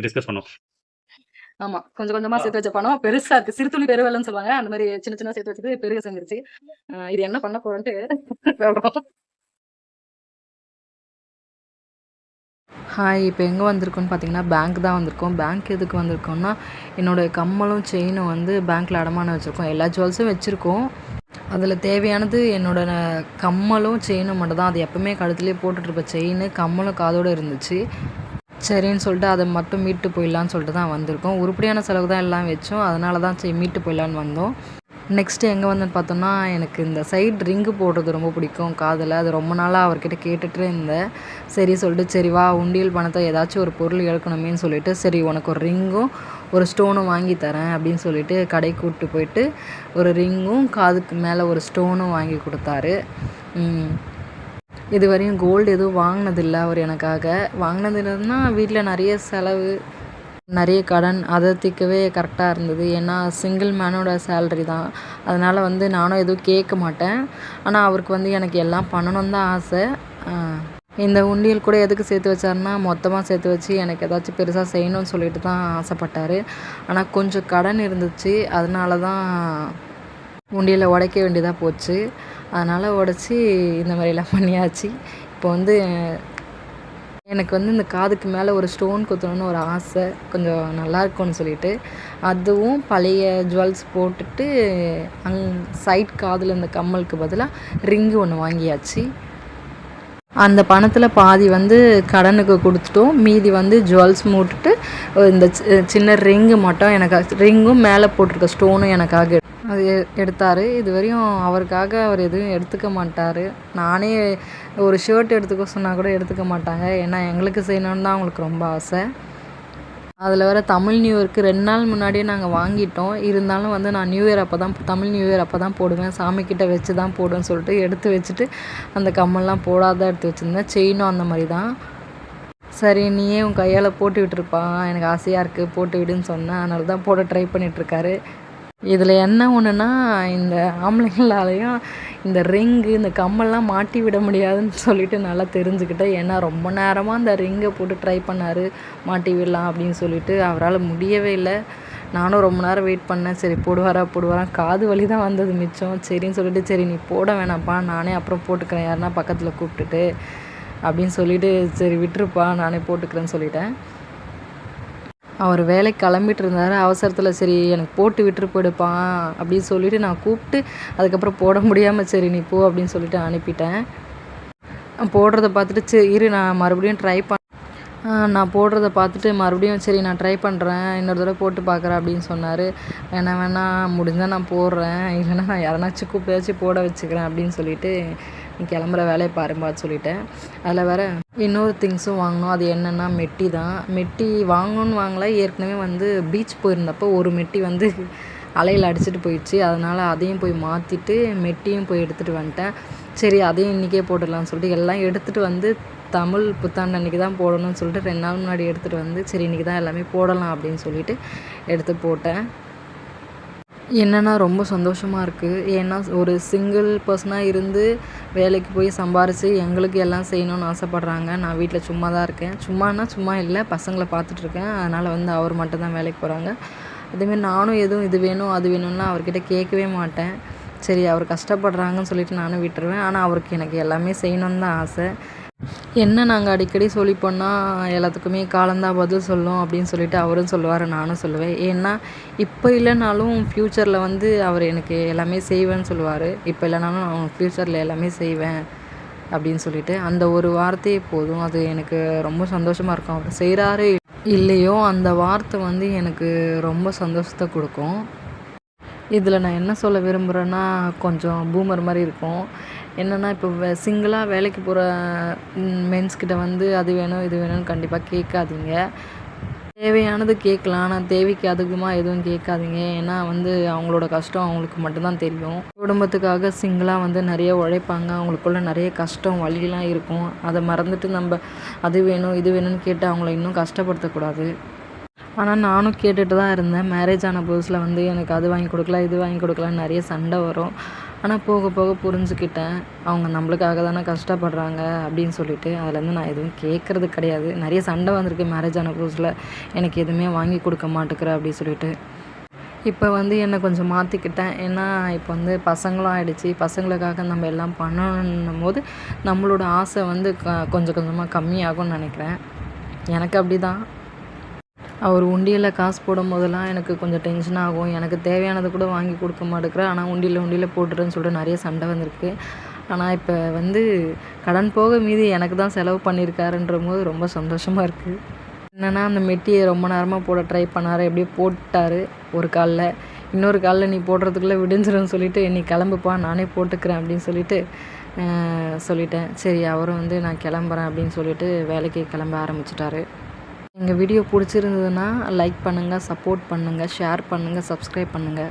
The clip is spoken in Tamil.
டிஸ்கஸ் பண்ணோம். ஆமா கொஞ்சம் கொஞ்சமா சேர்த்து வச்ச பணம் பெருசா இருக்கு சிறுதுளி பெருவெள்ளம்னு சொல்லுவாங்க. அந்த மாதிரி சின்ன சின்ன சேர்த்து வச்சது பெருக செஞ்சிருச்சு இது என்ன பண்ண போறோன்ட்டு. ஹாய் இப்போ எங்கே வந்திருக்கோம்னு பார்த்தீங்கன்னா பேங்க் தான் வந்திருக்கோம். பேங்க் எதுக்கு வந்திருக்கோம்னா என்னோடய கம்மலும் செயினும் வந்து பேங்க்கில் அடமானம் வச்சுருக்கோம். எல்லா ஜுவல்ஸும் வச்சுருக்கோம். அதில் தேவையானது என்னோட ந- கம்மலும் செயினும் மட்டும் தான் அது எப்பவுமே கழுத்துலேயே போட்டுட்ருப்ப செயின் கம்மலும் காதோடு இருந்துச்சு. சரின்னு சொல்லிட்டு அதை மட்டும் மீட்டு போயிடலான்னு சொல்லிட்டு தான் வந்திருக்கோம். உருப்படியான செலவு தான் எல்லாம் வச்சோம். அதனால தான் சரி மீட்டு போயிடலான்னு வந்தோம். நெக்ஸ்ட்டு எங்கே வந்தேன்னு பார்த்தோன்னா எனக்கு இந்த சைடு ரிங்கு போடுறது ரொம்ப பிடிக்கும் காதில். அது ரொம்ப நாளாக அவர்கிட்ட கேட்டுகிட்டே இருந்தேன். சரி சொல்லிட்டு சரி வா உண்டியல் பணத்தை ஏதாச்சும் ஒரு பொருள் எடுக்கணுமேன்னு சொல்லிட்டு சரி உனக்கு ஒரு ரிங்கும் ஒரு ஸ்டோனும் வாங்கி தரேன் அப்படின்னு சொல்லிட்டு கடைக்கு கூப்பிட்டு போயிட்டு ஒரு ரிங்கும் காதுக்கு மேலே ஒரு ஸ்டோனும் வாங்கி கொடுத்தாரு. இது வரையும் கோல்டு எதுவும் வாங்கினதில்ல அவர் எனக்காக. வாங்கினதுன்னா வீட்டில் நிறைய செலவு நிறைய கடன் அதை திக்கவே கரெக்டாக இருந்தது. ஏன்னா சிங்கிள் மேனோட சேலரி தான். அதனால் வந்து நானும் எதுவும் கேட்க மாட்டேன். ஆனால் அவருக்கு வந்து எனக்கு எல்லாம் பண்ணணும்னு தான் ஆசை. இந்த உண்டியல் கூட எதுக்கு சேர்த்து வச்சாருன்னா மொத்தமாக சேர்த்து வச்சு எனக்கு ஏதாச்சும் பெருசாக செய்யணும்னு சொல்லிட்டு தான் ஆசைப்பட்டார். ஆனால் கொஞ்சம் கடன் இருந்துச்சு. அதனால தான் உண்டியலை உடைக்க வேண்டியதாக போச்சு. அதனால் உடச்சி இந்த மாதிரிலாம் பண்ணியாச்சு. இப்போ வந்து எனக்கு வந்து இந்த காதுக்கு மேலே ஒரு ஸ்டோன் குத்தணும்னு ஒரு ஆசை. கொஞ்சம் நல்லா இருக்கும்னு சொல்லிட்டு. அதுவும் பழைய ஜுவல்ஸ் போட்டுட்டு அங் சைட் காதில் இந்த கம்மலுக்கு பதிலாக ரிங்கு ஒன்று வாங்கியாச்சு. அந்த பணத்தில் பாதி வந்து கடனுக்கு கொடுத்துட்டோம். மீதி வந்து ஜுவல்ஸ் மூட்டுட்டு இந்த சி- சின்ன ரிங்கு மட்டும் எனக்கு ரிங்கும் மேலே போட்டிருக்க ஸ்டோனும் எனக்காக அது எ- எடுத்தார். இது வரையும் அவருக்காக அவர் எதுவும் எடுத்துக்க மாட்டார். நானே ஒரு ஷர்ட் எடுத்துக்க சொன்னால் கூட எடுத்துக்க மாட்டாங்க. ஏன்னா எங்களுக்கு செய்யணுன்னு தான் அவங்களுக்கு ரொம்ப ஆசை. அதில் வேறு தமிழ் நியூ இயருக்கு ரெண்டு நாள் முன்னாடியே நாங்கள் வாங்கிட்டோம். இருந்தாலும் வந்து நான் நியூ இயர் அப்போ தான் தமிழ் நியூ இயர் அப்போ தான் போடுவேன். சாமிக்கிட்ட வச்சு தான் போடுவேன்னு சொல்லிட்டு எடுத்து வச்சுட்டு அந்த கம்மல்லாம் போடாத எடுத்து வச்சுருந்தேன். செயினும் அந்த மாதிரி தான். சரி நீயே உன் கையால் போட்டு விட்டுருப்பா. எனக்கு ஆசையாக இருக்குது போட்டு விடுன்னு சொன்னேன். அதனால தான் போட ட்ரை பண்ணிகிட்ருக்காரு இதில் என்ன ஒன்றுனா இந்த ஆம்பளைங்களாலையும் இந்த ரிங்கு இந்த கம்மல்லாம் மாட்டி விட முடியாதுன்னு சொல்லிட்டு நல்லா தெரிஞ்சுக்கிட்டேன் ஏன்னா ரொம்ப நேரமாக அந்த ரிங்கை போட்டு ட்ரை பண்ணார் மாட்டி விடலாம் அப்படின்னு சொல்லிட்டு அவரால் முடியவே இல்லை. நானும் ரொம்ப நேரம் வெயிட் பண்ணேன். சரி போடுவாரா போடுவாரா? காது வலி தான் வந்தது மிச்சம். சரின்னு சொல்லிட்டு சரி நீ போட வேணாம்ப்பா நானே அப்புறம் போட்டுக்கிறேன். யாருன்னா பக்கத்தில் கூப்பிட்டுட்டு அப்படின்னு சொல்லிட்டு சரி விட்டுருப்பா நானே போட்டுக்கிறேன்னு சொல்லிட்டேன். அவர் வேலைக்கு கிளம்பிட்டு இருந்தார் அவசரத்தில் சரி எனக்கு போட்டு விட்டுரு போயிடுப்பான் அப்படின்னு சொல்லிவிட்டு நான் கூப்பிட்டு அதுக்கப்புறம் போட முடியாமல் சரி நீ போ அப்படின்னு சொல்லிட்டு அனுப்பிட்டேன். போடுறத பார்த்துட்டு சரி இரு நான் மறுபடியும் ட்ரை பண்ண நான் போடுறத பார்த்துட்டு மறுபடியும் சரி நான் ட்ரை பண்ணுறேன் இன்னொரு தடவை போட்டு பார்க்குறேன் அப்படின்னு சொன்னார். வேணாம் வேணாம் முடிஞ்சால் நான் போடுறேன். இல்லைன்னா நான் யாரனாச்சும் கூப்பிட்டாச்சும் போட வச்சுக்கிறேன் அப்படின்னு சொல்லிட்டு நீ கிளம்புற வேலையை பாருப்பான்னு சொல்லிட்டேன். அதில் வேறு இன்னொரு திங்ஸும் வாங்கினோம். அது என்னென்னா மெட்டி தான். மெட்டி வாங்கணும்னு வாங்கல. ஏற்கனவே வந்து பீச் போயிருந்தப்போ ஒரு மெட்டி வந்து அலையில் அடிச்சிட்டு போயிடுச்சு. அதனால் அதையும் போய் மாற்றிட்டு மெட்டியும் போய் எடுத்துகிட்டு வந்துட்டேன். சரி அதையும் இன்றைக்கே போட்டுடலாம்னு சொல்லிட்டு எல்லாம் எடுத்துகிட்டு வந்து தமிழ் புத்தாண்டு அன்றைக்கி தான் போடணும்னு சொல்லிட்டு ரெண்டு நாள் முன்னாடி எடுத்துகிட்டு வந்து சரி இன்றைக்கி தான் எல்லாமே போடலாம் அப்படின்னு சொல்லிட்டு எடுத்து போட்டேன். என்னன்னா ரொம்ப சந்தோஷமாக இருக்குது ஏன்னா ஒரு சிங்கிள் பர்சனாக இருந்து வேலைக்கு போய் சம்பாரித்து எங்களுக்கு எல்லாம் செய்யணும்னு ஆசைப்பட்றாங்க. நான் வீட்டில் சும்மா தான் இருக்கேன். சும்மானா சும்மா இல்லை பசங்களை பார்த்துட்ருக்கேன் அதனால் வந்து அவர் மட்டும்தான் வேலைக்கு போகிறாங்க அதேமாரி நானும் எதுவும் இது வேணும் அது வேணும்னா அவர்கிட்ட கேட்கவே மாட்டேன். சரி அவர் கஷ்டப்படுறாங்கன்னு சொல்லிட்டு நானும் விட்டுருவேன். ஆனால் அவருக்கு எனக்கு எல்லாமே செய்யணும்னு தான் ஆசை. என்ன நாங்கள் அடிக்கடி சொல்லிப்போன்னா எல்லாத்துக்குமே காலந்தான் பதில் சொல்லும் அப்படின்னு சொல்லிட்டு அவரும் சொல்லுவார் நானும் சொல்லுவேன். ஏன்னா இப்போ இல்லைனாலும் ஃப்யூச்சரில் வந்து அவர் எனக்கு எல்லாமே செய்வேன்னு சொல்லுவார். இப்போ இல்லைனாலும் நான் ஃப்யூச்சரில் எல்லாமே செய்வேன் அப்படின்னு சொல்லிட்டு அந்த ஒரு வார்த்தையே போதும். அது எனக்கு ரொம்ப சந்தோஷமாக இருக்கும். அவர் செய்கிறாரு இல்லையோ அந்த வார்த்தை வந்து எனக்கு ரொம்ப சந்தோஷத்தை கொடுக்கும். இதில் நான் என்ன சொல்ல விரும்புகிறேன்னா கொஞ்சம் பூமர் மாதிரி இருக்கும். என்னென்னா இப்போ வே சிங்கிளாக வேலைக்கு போகிற மென்ஸ்கிட்ட வந்து அது வேணும் இது வேணும்னு கண்டிப்பாக கேட்காதீங்க. தேவையானது கேட்கலாம். ஆனால் தேவைக்கு அதிகமாக எதுவும் கேட்காதீங்க. ஏன்னா வந்து அவங்களோட கஷ்டம் அவங்களுக்கு மட்டும்தான் தெரியும். குடும்பத்துக்காக சிங்கிளாக வந்து நிறைய உழைப்பாங்க. அவங்களுக்குள்ள நிறைய கஷ்டம் வலிலாம் இருக்கும். அதை மறந்துட்டு நம்ம அது வேணும் இது வேணும்னு கேட்டு அவங்கள இன்னும் கஷ்டப்படுத்தக்கூடாது. ஆனால் நானும் கேட்டுட்டு தான் இருந்தேன். மேரேஜ் ஆன புதுசில் வந்து எனக்கு அது வாங்கி கொடுக்கல இது வாங்கி கொடுக்கலன்னு நிறைய சண்டை வரும். ஆனால் போக போக புரிஞ்சுக்கிட்டேன். அவங்க நம்மளுக்காக தானே கஷ்டப்படுறாங்க அப்படின்னு சொல்லிட்டு அதுலேருந்து நான் எதுவும் கேட்குறது கிடையாது. நிறைய சண்டை வந்திருக்கு மேரேஜ் ஆன புதுசில். எனக்கு எதுவுமே வாங்கி கொடுக்க மாட்டேங்கிற அப்படின்னு சொல்லிட்டு. இப்போ வந்து என்னை கொஞ்சம் மாற்றிக்கிட்டேன் ஏன்னா இப்போ வந்து பசங்களும் ஆகிடுச்சி பசங்களுக்காக நம்ம எல்லாம் பண்ணணும் போது நம்மளோட ஆசை வந்து க கொஞ்சம் கொஞ்சமாக கம்மியாகும்னு நினைக்கிறேன். எனக்கு அப்படி தான் அவர் உண்டியலில் காசு போடும் போதெல்லாம் எனக்கு கொஞ்சம் டென்ஷன் ஆகும். எனக்கு தேவையானது கூட வாங்கி கொடுக்க மாட்டேங்கிறேன் ஆனால் உண்டியலில் உண்டியலில் போட்டுறேன்னு சொல்லிட்டு நிறைய சண்டை வந்திருக்கு. ஆனால் இப்போ வந்து கடன் போக மீதி எனக்கு தான் செலவு பண்ணியிருக்காருன்ற போது ரொம்ப சந்தோஷமாக இருக்குது என்னென்னா அந்த மெட்டியை ரொம்ப நேரமாக போட ட்ரை பண்ணார். எப்படியோ போட்டார் ஒரு காலில். இன்னொரு காலில் நீ போடுறதுக்குள்ளே விடிஞ்சிரும்னு சொல்லிட்டு நீ கிளம்புப்பா நானே போட்டுக்கிறேன் அப்படின்னு சொல்லிட்டு சொல்லிட்டேன். சரி அவரும் வந்து நான் கிளம்புறேன் அப்படின்னு சொல்லிட்டு வேலைக்கு கிளம்ப ஆரம்பிச்சிட்டாரு. எங்கள் வீடியோ பிடிச்சிருந்ததுன்னா லைக் பண்ணுங்கள் சப்போர்ட் பண்ணுங்கள் ஷேர் பண்ணுங்கள் சப்ஸ்கிரைப் பண்ணுங்கள்